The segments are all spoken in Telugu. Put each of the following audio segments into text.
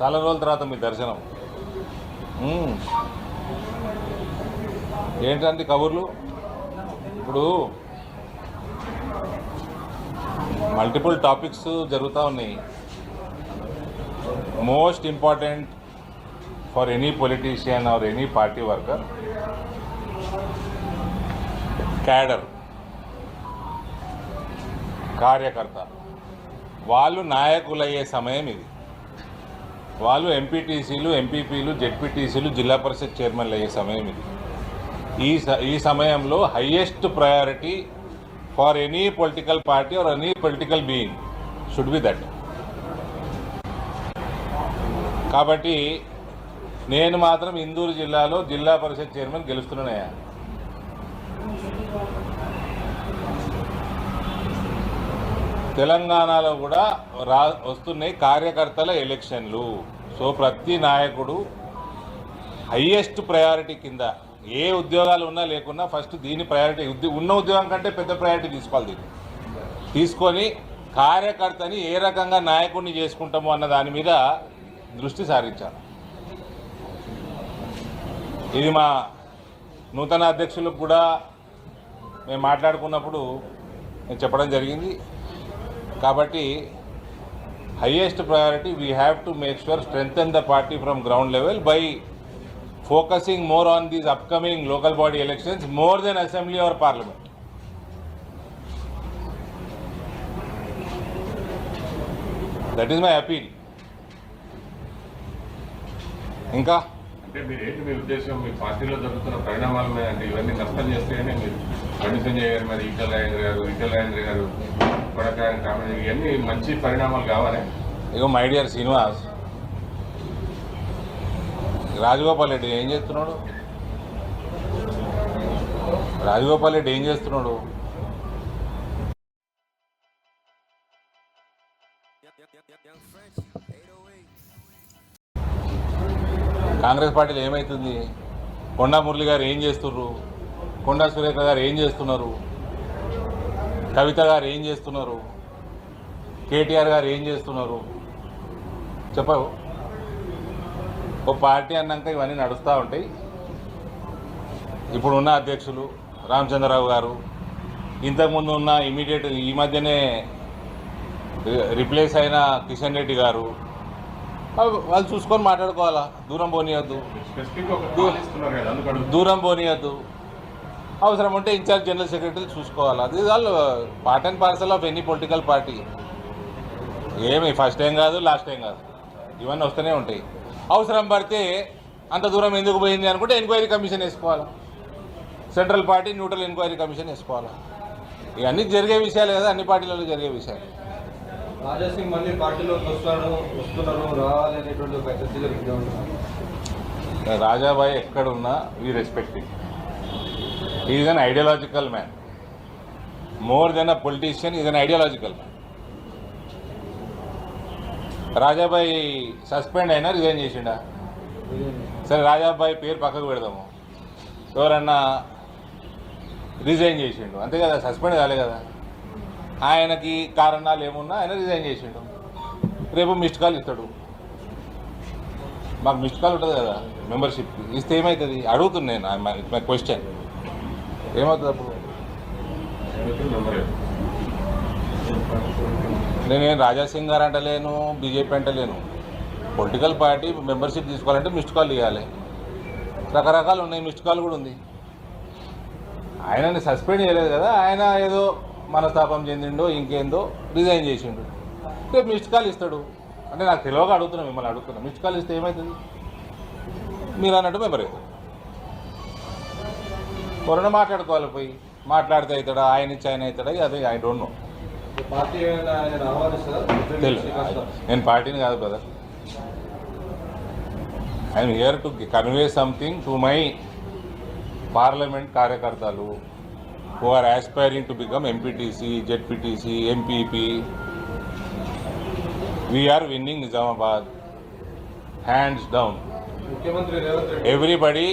చాలా రోజుల తర్వాత మీ దర్శనం. ఏంటండి కబుర్లు? ఇప్పుడు మల్టిపుల్ టాపిక్స్ జరుగుతూ ఉన్నాయి. Most important for any politician or any party worker cadre కార్యకర్త. వాళ్ళు నాయకులయ్యే సమయం ఇది. వాళ్ళు ఎంపీటీసీలు ఎంపీపీలు జెడ్పీటీసీలు జిల్లా పరిషత్ చైర్మన్లు అయ్యే సమయం ఇది. ఈ స ఈ సమయంలో highest priority for any political party or any political being should be that కాబట్టి నేను మాత్రం ఇందూరు జిల్లాలో జిల్లా పరిషత్ చైర్మన్ గెలుస్తున్నానయ్యా. తెలంగాణలో కూడా రా వస్తున్నాయి కార్యకర్తల ఎలక్షన్లు. సో ప్రతి నాయకుడు హయ్యెస్ట్ ప్రయారిటీ కింద ఏ ఉద్యోగాలు ఉన్నా లేకున్నా ఫస్ట్ దీని ప్రయారిటీ ఉద్యో ఉన్న ఉద్యోగం కంటే పెద్ద ప్రయారిటీ తీసుకోవాలి దీన్ని. తీసుకొని కార్యకర్తని ఏ రకంగా నాయకుడిని చేసుకుంటాము అన్న దాని మీద దృష్టి సారించాను ఇది మా నూతన అధ్యక్షులకు కూడా మేము మాట్లాడుకున్నప్పుడు నేను చెప్పడం జరిగింది. కాబట్టి highest priority we have to make sure strengthen the party from ground level by focusing more on these upcoming local body elections more than assembly or parliament that is my appeal ఇంకా అంటే మీరు ఏంటి మీ ఉద్దేశం? మీ పార్టీలో జరుగుతున్న పరిణామాల మీద అంటే ఇవన్నీ నష్టం చేస్తేనే మీరు బండి సంజయ్ గారు మరి ఈటల రాజేంద్ర గారు ఈటల రాజేంద్ర గారు కొడకాయని కామెడీ ఇవన్నీ మంచి పరిణామాలు కావాలి. ఇగో మై డియర్ శ్రీనివాస్ రాజగోపాల్ రెడ్డి ఏం చేస్తున్నాడు? రాజగోపాల్ రెడ్డి ఏం చేస్తున్నాడు? కాంగ్రెస్ పార్టీలో ఏమవుతుంది కొండా మురళి గారు ఏం చేస్తున్నారు కొండా సురేఖ గారు ఏం చేస్తున్నారు? కవిత గారు ఏం చేస్తున్నారు? కేటీఆర్ గారు ఏం చేస్తున్నారు? చెప్పవు ఓ పార్టీ అన్నాక ఇవన్నీ నడుస్తూ ఉంటాయి. ఇప్పుడు ఉన్న అధ్యక్షులు రామచంద్రరావు గారు ఇంతకుముందు ఉన్న ఇమీడియట్ ఈ మధ్యనే రిప్లేస్ అయిన కిషన్ రెడ్డి గారు వాళ్ళు చూసుకొని మాట్లాడుకోవాలా? దూరం పోనీయద్దు. దూరం పోనీయద్దు. అవసరం ఉంటే ఇన్ఛార్జ్ జనరల్ సెక్రటరీ చూసుకోవాలి? అది వాళ్ళు part and parcel of any political party ఏమి ఫస్ట్ టైం కాదు లాస్ట్ టైం కాదు. ఇవన్నీ వస్తూనే ఉంటాయి. అవసరం పడితే అంత దూరం ఎందుకు పోయింది అనుకుంటే ఎంక్వైరీ కమిషన్ వేసుకోవాలి? Central party neutral enquiry commission వేసుకోవాలి? ఇవన్నీ జరిగే విషయాలు కదా అన్ని పార్టీలలో జరిగే విషయాలు. రాజాసింగ్ మళ్ళీ పార్టీలోకి వస్తాడు వస్తున్నారు రావాలి అనేటువంటి ఒక చర్చ జరుగుతూ ఉంటుంది రాజాబాయి ఎక్కడున్నా we respect is an ideological man more than a politician is an ideological man Rajabai suspend అయినా రిజైన్ చేసిండా? సరే రాజాబాయి పేరు పక్కకు పెడదాము. ఎవరన్నా రిజైన్ చేసిండు. అంతే కదా సస్పెండ్ కాలే కదా. ఆయనకి కారణాలు ఏమున్నా ఆయన రిజైన్ చేసిండు. రేపు మిస్డ్ కాల్ ఇస్తాడు. మాకు మిస్డ్ కాల్ ఉంటుంది కదా మెంబర్షిప్కి ఇస్తే ఏమవుతుంది అడుగుతున్నాను మై క్వశ్చన్ ఏమవుతుంది అప్పుడు? నేనేం రాజాసింగ్ గారు అంటలేను బీజేపీ అంటలేను. పొలిటికల్ పార్టీ మెంబర్షిప్ తీసుకోవాలంటే మిస్డ్ కాల్ ఇవ్వాలి రకరకాలు ఉన్నాయి మిస్డ్ కాల్ కూడా ఉంది. ఆయనని సస్పెండ్ చేయలేదు కదా ఆయన ఏదో మనస్తాపం చెందిండో ఇంకేందో రిజైన్ చేసిండు. రేపు మిస్డ్ కాల్ ఇస్తాడు. అంటే నాకు తెలియక అడుగుతున్నా మిమ్మల్ని అడుగుతున్నా. మిస్డ్ కాల్ ఇస్తే ఏమవుతుంది మీరు అన్నట్టు మెంబర్ అవుతుంది కొరణ మాట్లాడుకోవాలి పోయి. మాట్లాడితే అవుతాడా? ఆయన ఇచ్చి ఆయన అవుతాడా? అదే ఐ డోంట్ నో నేను పార్టీని కాదు brother I'm here to convey something to my parliament కార్యకర్తలు. Who are aspiring to become MPTC ZPTC MPP we're winning Nizamabad hands down everybody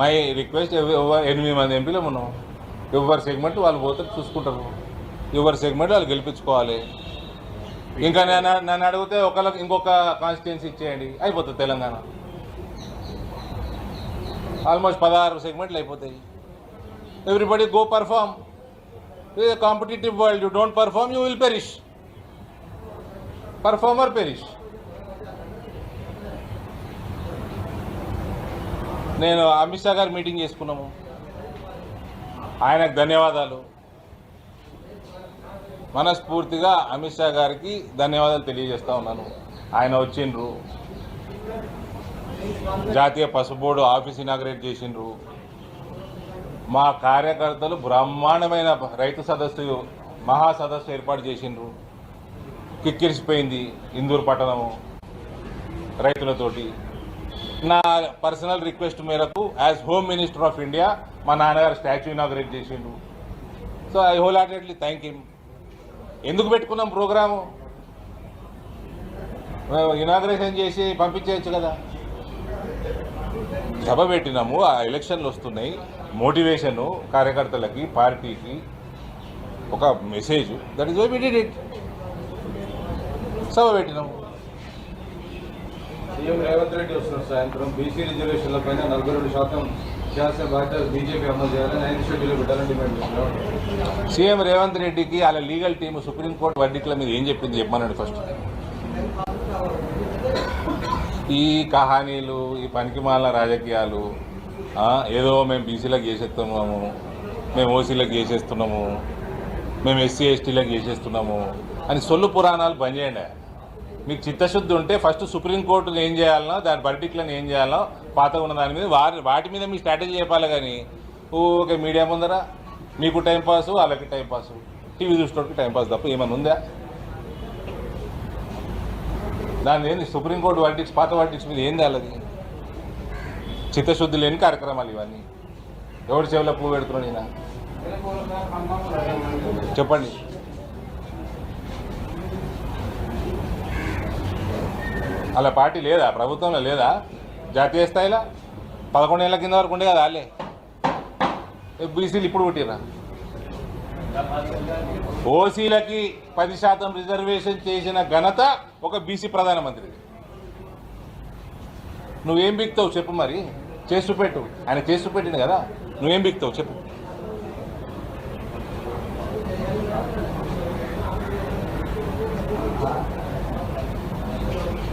my request ఎనిమిది మంది ఎంపీలు ఉన్నాం. ఎవరి సెగ్మెంట్ వాళ్ళు పోతే చూసుకుంటారు. ఎవరి సెగ్మెంట్ వాళ్ళు గెలిపించుకోవాలి. ఇంకా నన్ను నన్ను అడిగితే ఒకళ్ళకి ఇంకొక కాన్స్టిట్యున్సీ ఇచ్చేయండి. అయిపోతుంది తెలంగాణ. ఆల్మోస్ట్ పదహారు సెగ్మెంట్లు అయిపోతాయి. ఎవ్రీబడి గో పర్ఫామ్ ఇది competitive world you don't perform you will perish performer perish నేను అమిత్ షా గారు మీటింగ్ చేసుకున్నాము. ఆయనకు ధన్యవాదాలు. మనస్ఫూర్తిగా అమిత్ షా గారికి ధన్యవాదాలు తెలియజేస్తా ఉన్నాను. ఆయన వచ్చిండ్రు. జాతీయ పసుపు బోర్డు ఆఫీస్ ఇనాగ్రేట్ చేసిండ్రు. మా కార్యకర్తలు బ్రహ్మాండమైన రైతు సదస్సు మహా సదస్సు ఏర్పాటు చేసిండ్రు. కిక్కిరిసిపోయింది ఇందూరు పట్టణము రైతులతోటి. నా పర్సనల్ రిక్వెస్ట్ మేరకు as home minister of India మా నాన్నగారు స్టాచ్యూ ఇనాగ్రేట్ చేసిండు so I wholeheartedly thank you ఎందుకు పెట్టుకున్నాం ప్రోగ్రాము? ఇనాగ్రేషన్ చేసి పంపించేయచ్చు కదా. సభ పెట్టినాము ఆ ఎలక్షన్లు వస్తున్నాయి. మోటివేషను కార్యకర్తలకి పార్టీకి ఒక message. That is why we did it సభ పెట్టినాము సీఎం రేవంత్ రెడ్డి వస్తున్నారు సాయంత్రం. బీసీ రిజర్వేషన్ల పైన నలభై రెండు శాతం చేయాల్సిన బాధ్యత బీజేపీ అమలు చేయాలని ఐదు షెడ్యూల్ పెట్టాలని డిమాండ్ చేస్తున్నారు. సీఎం రేవంత్ రెడ్డికి వాళ్ళ లీగల్ టీం సుప్రీంకోర్టు వర్డిక్ల మీద ఏం చెప్పింది చెప్పమనండి ఫస్ట్. ఈ కహానీలు ఈ పనికిమాల రాజకీయాలు ఏదో మేము బీసీలకు చేసేస్తున్నాము మేము ఓసీలకు చేసేస్తున్నాము మేము ఎస్సీ ఎస్టీలకు చేసేస్తున్నాము అని సొల్లు పురాణాలు పనిచేయండి చేయండి. మీకు చిత్తశుద్ధి ఉంటే ఫస్ట్ సుప్రీంకోర్టును ఏం చేయాలనో దాని పర్టికులర్ని ఏం చేయాలనో పాత ఉన్న దాని మీద వారి వాటి మీద మీ స్ట్రాటజీ చెప్పాలి కానీ ఓకే మీడియా ముందర మీకు టైంపాస్ వాళ్ళకి టైంపాస్ టీవీ చూసేటోడికి టైం పాస్ తప్ప ఏమైనా ఉందా? దాని ఏంది సుప్రీంకోర్టు వర్టిక్స్ పాత వర్టిక్స్ మీద ఏం తేలది చిత్తశుద్ధి లేని కార్యక్రమాలు ఇవన్నీ. ఎవరి చెవిలో పువ్వు పెడుతున్నాను ఈయన చెప్పండి. అలా పార్టీ లేదా? ప్రభుత్వంలో లేదా? జాతీయ స్థాయిలో? పదకొండు ఏళ్ళ కింద వరకు ఉండే కదా వాళ్ళే. బీసీలు ఇప్పుడు పుట్టిరా ఓసీలకి పది శాతం రిజర్వేషన్ చేసిన ఘనత ఒక బీసీ ప్రధానమంత్రిది. నువ్వేం బిక్తావు చెప్పు మరి. చేసి పెట్టు. ఆయన చేసి చూపెట్టింది కదా. నువ్వేం బిక్తావు చెప్పు.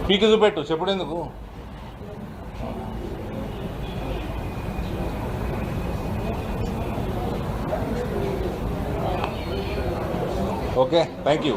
పీకి చూపెట్టు చెప్పుడు ఎందుకు? ఓకే. Thank you